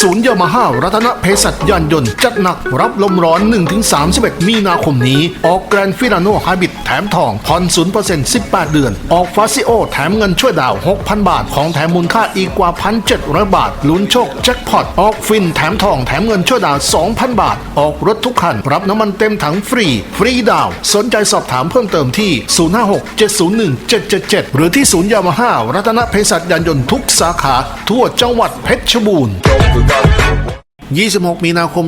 ศูนย์ยามาฮ่ารัตนเภสัชยานยนต์ จัดหนักรับลมร้อน 1-31 มีนาคมนี้ ออกแกรนฟิลาโนไฮบิดแถมทองผ่อน0% 18 เดือน ออกฟาซิโอ แถมเงินช่วยดาว 6,000 บาท ของแถมมูลค่าอีกกว่า 1,700 บาท ลุ้นโชคแจ็คพอตออกฟินแถมทองแถมเงินช่วยดาว 2,000 บาท ออกรถทุกคัน รับน้ำมันเต็มถังฟรี ฟรีดาว สนใจสอบถามเพิ่มเติมที่ 056-701-777 หรือที่ศูนย์ยามาฮ่ารัตนเภสัชยานยนต์ทุกสาขา ทั่วจังหวัดเพชรบูรณ์26 มีนาคม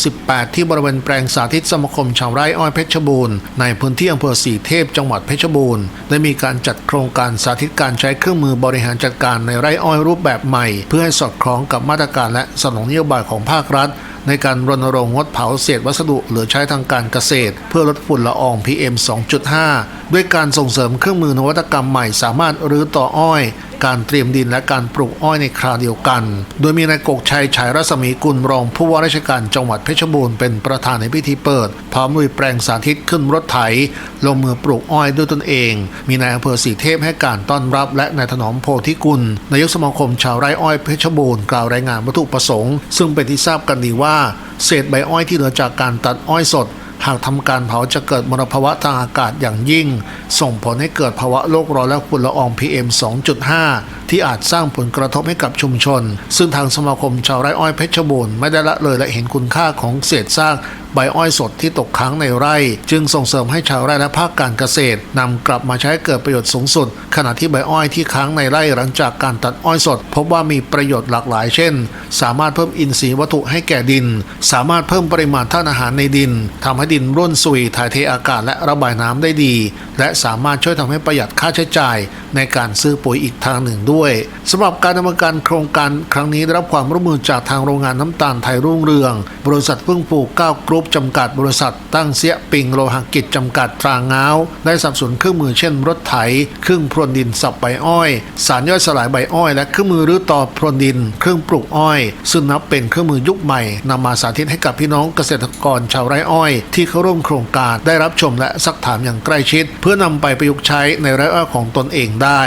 2568 ที่บริเวณแปลงสาธิตสมาคมชาวไร่อ้อยเพชรบูรณ์ ในพื้นที่อำเภอสีเทพจังหวัดเพชรบูรณ์ ได้มีการจัดโครงการสาธิตการใช้เครื่องมือบริหารจัดการในไร่อ้อยรูปแบบใหม่ เพื่อให้สอดคล้องกับมาตรการและสนองนโยบายของภาครัฐ ในการรณรงค์งดเผาเศษวัสดุเหลือใช้ทางการเกษตร เพื่อลดฝุ่นละออง PM 2.5ด้วยการส่งเสริมเครื่องมือนวัตกรรมใหม่สามารถรื้อต่ออ้อย การเตรียมดินและการปลูกอ้อยในคราวเดียวกัน โดยมีนายกกชัยฉายรัศมีกุลรองผู้ว่าราชการจังหวัดเพชรบูรณ์เป็นประธานในพิธีเปิด พร้อมลุยแปลงสาธิตขึ้นรถไถ ลงมือปลูกอ้อยด้วยตนเอง มีนายอำเภอสีเทพให้การต้อนรับ และนายถนอมโพธิกุลนายกสมาคมชาวไร่อ้อยเพชรบูรณ์กล่าวรายงานวัตถุประสงค์ ซึ่งเป็นที่ทราบกันดีว่า เศษใบอ้อยที่เหลือจากการตัดอ้อยสด หากทำการเผาจะเกิดมลภาวะทางอากาศอย่างยิ่ง ส่งผลให้เกิดภาวะโลกร้อนและฝุ่นละออง PM 2.5 ที่อาจสร้างผลกระทบให้กับชุมชน ซึ่งทางสมาคมชาวไร่อ้อยเพชรบูรณ์ไม่ได้ละเลยและเห็นคุณค่าของเศษซากใบอ้อยสดที่ตกค้างในไร่ จึงส่งเสริมให้ชาวไร่และภาคการเกษตรนำกลับมาใช้เกิดประโยชน์สูงสุด ขณะที่ใบอ้อยที่ค้างในไร่หลังจากการตัดอ้อยสด พบว่ามีประโยชน์หลากหลายเช่น สามารถเพิ่มอินทรีย์วัตถุให้แก่ดิน สามารถเพิ่มปริมาณธาตุอาหารในดินทำให้ดินร่วนซุยถ่ายเทอากาศและระบายน้ำได้ดี และสามารถช่วยทำให้ประหยัดค่าใช้จ่าย ในการซื้อปุ๋ยอีกทางหนึ่งด้วยสำหรับการดำเนินการโครงการครั้งนี้ได้รับความร่วมมือจากทางโรงงานน้ำตาลไทยรุ่งเรือง บริษัทพึ่งปลูกก้าวกรุ๊ปจำกัดบริษัทตั้งเสียปิงโลหกิจจำกัดตรางง้าได้สับสนเครื่องมือเช่น รถไถ เครื่องพรวนดินสับใบอ้อย สารย่อยสลายใบอ้อย และเครื่องมือรื้อต่อพรวนดิน เครื่องปลูกอ้อย ซึ่งนับเป็นเครื่องมือยุคใหม่นำมาสาธิตให้กับพี่น้องเกษตรกรชาวไร่อ้อย ที่เข้าร่วมโครงการได้รับชมและสักถามอย่างใกล้ชิด เพื่อนำไปประยุกต์ใช้ในไร่อ้อยของตนเองได้